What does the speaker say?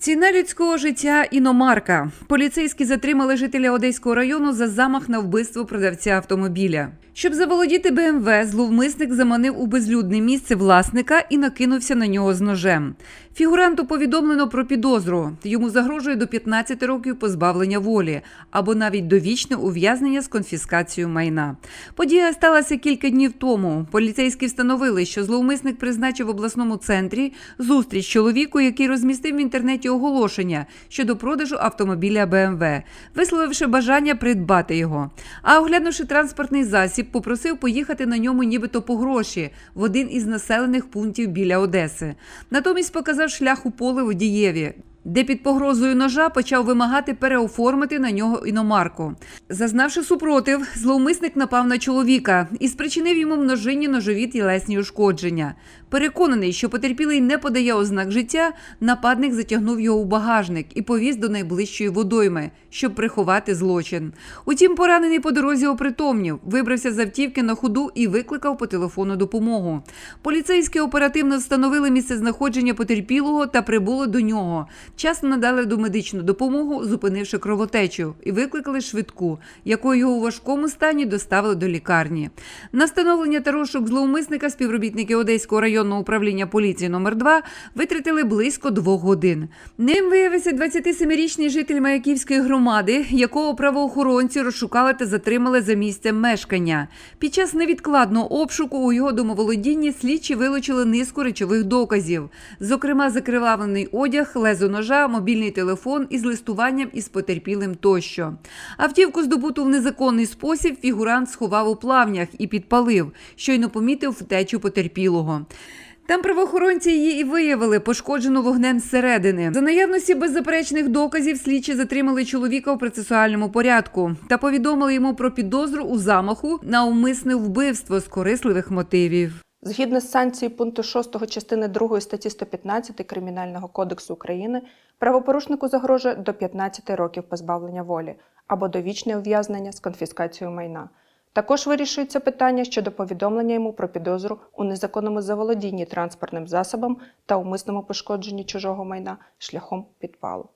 Ціна людського життя іномарка. Поліцейські затримали жителя Одеського району за замах на вбивство продавця автомобіля. Щоб заволодіти БМВ, зловмисник заманив у безлюдне місце власника і накинувся на нього з ножем. Фігуранту повідомлено про підозру. Йому загрожує до 15 років позбавлення волі або навіть довічне ув'язнення з конфіскацією майна. Подія сталася кілька днів тому. Поліцейські встановили, що зловмисник призначив в обласному центрі зустріч чоловіку, який розмістив в інтернеті оголошення щодо продажу автомобіля БМВ, висловивши бажання придбати його. А оглянувши транспортний засіб, попросив поїхати на ньому нібито по гроші в один із населених пунктів біля Одеси. Натомість показав шлях у поле водієві. Де під погрозою ножа почав вимагати переоформити на нього іномарку. Зазнавши супротив, зловмисник напав на чоловіка і спричинив йому множинні ножові тілесні ушкодження. Переконаний, що потерпілий не подає ознак життя, нападник затягнув його у багажник і повіз до найближчої водойми, щоб приховати злочин. Утім, поранений по дорозі опритомнів, вибрався з автівки на ходу і викликав по телефону допомогу. Поліцейські оперативно встановили місце знаходження потерпілого та прибули до нього. Вчасно надали домедичну допомогу, зупинивши кровотечу, і викликали швидку, якою його у важкому стані доставили до лікарні. На встановлення та розшук зловмисника співробітники Одеського районного управління поліції номер 2 витратили близько двох годин. Ним виявився 27-річний житель Маяківської громади, якого правоохоронці розшукали та затримали за місцем мешкання. Під час невідкладного обшуку у його домоволодінні слідчі вилучили низку речових доказів, зокрема, закривавлений одяг, лезо ножа, мобільний телефон із листуванням із потерпілим тощо. Автівку, здобуту в незаконний спосіб, фігурант сховав у плавнях і підпалив, щойно помітив втечу потерпілого. Там правоохоронці її і виявили, пошкоджену вогнем зсередини. За наявності беззаперечних доказів слідчі затримали чоловіка у процесуальному порядку та повідомили йому про підозру у замаху на умисне вбивство з корисливих мотивів. Згідно з санкцією пункту 6 частини 2 статті 115 Кримінального кодексу України, правопорушнику загрожує до 15 років позбавлення волі або довічне ув'язнення з конфіскацією майна. Також вирішується питання щодо повідомлення йому про підозру у незаконному заволодінні транспортним засобом та умисному пошкодженні чужого майна шляхом підпалу.